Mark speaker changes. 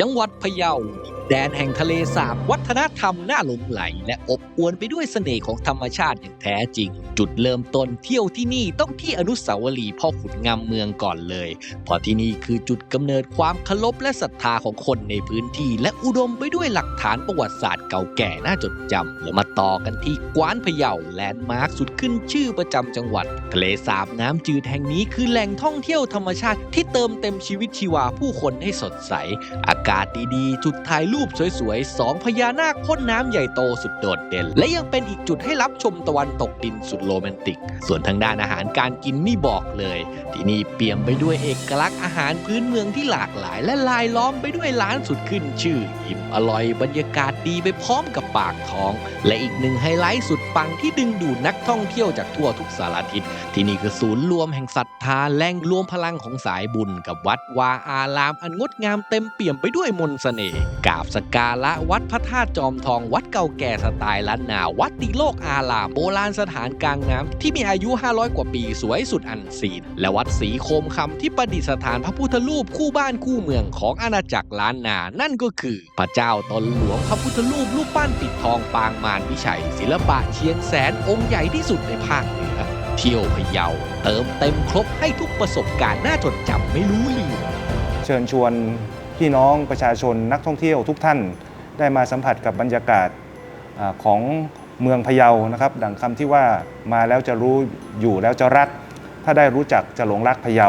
Speaker 1: จังหวัดพะเยา แดนแห่งทะเลสาบวัฒนธรรมน่าหลงไหล และอบอวลไปด้วยเสน่ห์ของธรรมชาติอย่างแท้จริง จุดเริ่มต้นเที่ยวที่นี่ต้องที่อนุสาวรีย์พ่อขุนงามเมืองก่อนเลยเพราะที่นี่คือจุดกำเนิดความเคารพและศรัทธาของคนในพื้นที่ และอุดมไปด้วยหลักฐานประวัติศาสตร์เก่าแก่น่าจดจำแล้วมาต่อกันที่กวานพะเยาแลนด์มาร์คสุดขึ้นชื่อประจำจังหวัดทะเลสาบน้ำจืดแห่งนี้คือแหล่งท่องเที่ยวธรรมชาติที่เติมเต็มชีวิตชีวาผู้คนให้สดใส อากาศดีๆจุดถ่ายรูปูปสวยๆสองพญานาคพ่นน้ำใหญ่โตสุดโดดเด่น และยังเป็นอีกจุดให้รับชมตะวันตกดินสุดโรแมนติก ส่วนทางด้านอาหารการกินนี่บอกเลย ที่นี่เปี่ยมไปด้วยเอกลักษณ์อาหารพื้นเมืองที่หลากหลาย และลายล้อมไปด้วยร้านสุดขึ้นชื่อ อิ่มอร่อยบรรยากาศดีไปพร้อมกับปากท้อง และอีกหนึ่งไฮไลท์สุดปังที่ดึงดูดนักท่องเที่ยวจากทั่วทุกสารทิศที่นี่คือศูนย์รวมแห่งศรัทธาแหล่งรวมพลังของสายบุญ กับวัดวาอาราม อันงดงามเต็มเปี่ยมไปด้วยมนต์เสน่ห์กาบสการะวัดพระธาตุจอมทอง วัดเก่าแก่สไตล์ล้านนา วัดติโลกอาราม โบราณสถานกลางน้ำที่มีอายุ 500 กว่าปีสวยสุดอันซีน และวัดศรีโคมคำที่ประดิษฐานพระพุทธรูปคู่บ้านคู่เมืองของอาณาจักรล้านนา นั่นก็คือ พระเจ้าตนหลวงพระพุทธรูปรูปปั้นปิดทองปางมารวิชัย ศิลปะเชียงแสนองค์ใหญ่ที่สุดในภาคเหนือเที่ยวพะเยาเติมเต็มครบให้ทุกประสบการณ์น่าจดจำไม่รู้ลืม
Speaker 2: เชิญชวน พี่น้องประชาชนนักท่องเที่ยวทุกท่านได้มาสัมผัสกับบรรยากาศอของเมืองพะเยานะครับ ดังคำที่ว่ามาแล้วจะรู้อยู่แล้วจะรัก ถ้าได้รู้จักจะหลงรักพะเยา